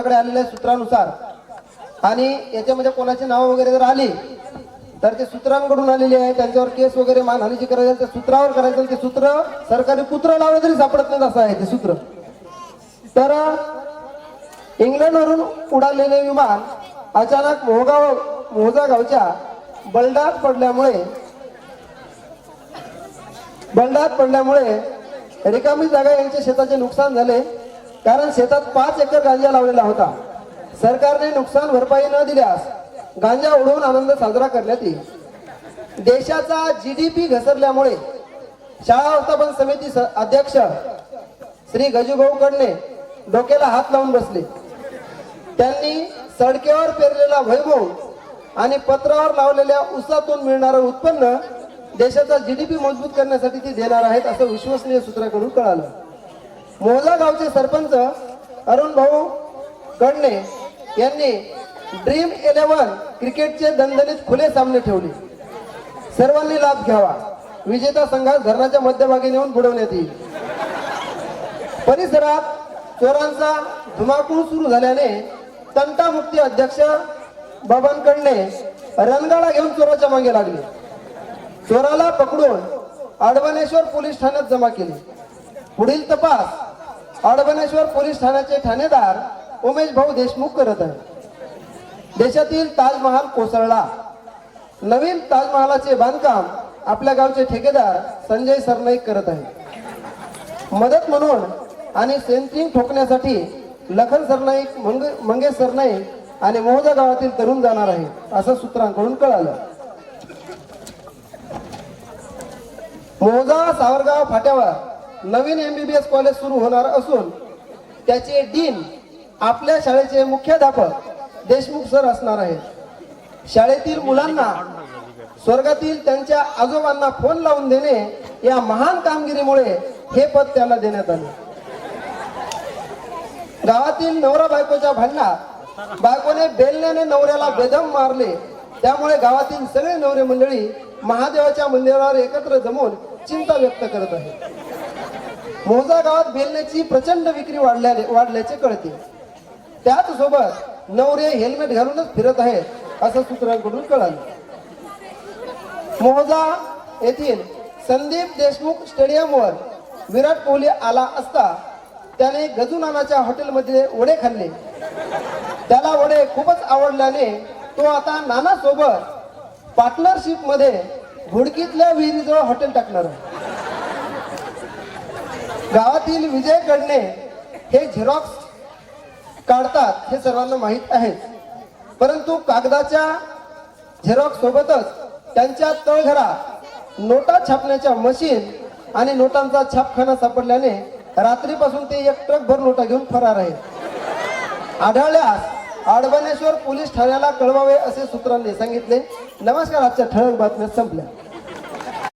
माझ्याकडे आलेल्या सूत्रानुसार. आणि याच्यामध्ये कोणाची नावं वगैरे जर आली तर ते सूत्रांकडून आलेली आहे. त्यांच्यावर केस वगैरे मानहानीची करायचं त्या सूत्रावर करायचं ते सूत्र सरकारी कुत्र लावलं तरी सापडत नाही असं आहे ते सूत्र. तर इंग्लंडवरून उडालेले विमान अचानक मोहगाव मोहजा गावच्या बलडात पडल्यामुळे बलडात पडल्यामुळे रिकामी जागा यांच्या शेताचे नुकसान झाले. कारण शेतात पाच एकर गांजा लावलेला होता. सरकारने नुकसान भरपाई न दिल्यास गांजा उडवून आनंद साजरा करण्यात येईल. देशाचा जी डी पी घसरल्यामुळे शाळा व्यवस्थापन समिती स- अध्यक्ष श्री गजूभाऊ कडणे डोक्याला हात लावून बसले. त्यांनी सडकेवर पेरलेला वैभव आणि पत्रावर लावलेल्या उसातून मिळणारं उत्पन्न देशाचा जी डी पी मजबूत करण्यासाठी ते देणार आहेत असं विश्वसनीय सूत्राकडून कळालं. मोहला गावचे सरपंच अरुण भाऊ गडणे यांनी ड्रीम इलेव्हन क्रिकेटचे दणदणीत खुले सामने ठेवले. सर्वांनी लाभ घ्यावा. विजेता संघास धरणाच्या मध्यभागी नेऊन बुडवण्यात येईल. परिसरात चोरांचा धुमाकूळ सुरू झाल्याने तंटामुक्ती अध्यक्ष बबन कडणे रणगाडा घेऊन चोराच्या मागे लागले. चोराला पकडून आडवणेश्वर पोलीस ठाण्यात जमा केले. पुढील तपास आडबनेश्वर पोलीस ठाण्याचे ठाणेदार उमेश भाऊ देशमुख करत आहे देशातील ताजमहाल कोसळला. नवीन ताजमहालाचे बांधकाम आपल्या गावचे ठेकेदार संजय सरनाईक करत आहे मदत म्हणून आणि सेंट्रिंग ठोकण्यासाठी लखन सरनाईक मंग मंगेश सरनाईक आणि मोहजा गावातील तरुण जाणार आहे असं सूत्रांकडून कळालं. मोहजा सावरगाव फाट्यावर नवीन एमबीबीएस कॉलेज सुरू होणार असून त्याचे डीन आपल्या शाळेचे मुख्याध्यापक देशमुख सर असणार आहेत. शाळेतील मुलांना स्वर्गातील त्यांच्या आजोबांना फोन लावून देणे या महान कामगिरीमुळे हे पद त्याला देण्यात आले. गावातील नवरा बायकोच्या भांडणात बायकोने बेलण्याने नवऱ्याला बेदम मारले. त्यामुळे गावातील सगळे नवरे मंडळी महादेवाच्या मंदिरावर एकत्र जमून चिंता व्यक्त करत आहेत. मोजा गावात बेलण्याची प्रचंड विक्री वाढल्या वाढल्याचे कळते. त्याच सोबत नवरे हेल्मेट घालूनच फिरत आहेत असं सूत्रांकडून कळालं. मोजा येथील संदीप देशमुख स्टेडियमवर विराट कोहली आला असता त्याने गजू नानाच्या हॉटेलमध्ये वडे खाल्ले. त्याला वडे खूपच आवडल्याने तो आता नाना सोबत पार्टनरशिपमध्ये घुडकीतल्या विहिरीजवळ हॉटेल टाकणार आहे. गावातील विजय गडणे हे झेरॉक्स काढतात हे सर्वांना माहीत आहे. परंतु कागदाच्या झेरॉक्स सोबतच त्यांच्या तळघरा नोटा छापण्याच्या मशीन आणि नोटांचा छापखाना सापडल्याने रात्रीपासून ते एक ट्रक भर नोटा घेऊन फरार आहेत. आढळल्यास आडबनेश्वर पोलीस ठाण्याला कळवावे असे सूत्रांनी सांगितले. नमस्कार आजच्या ठळक बातम्या संपल्या.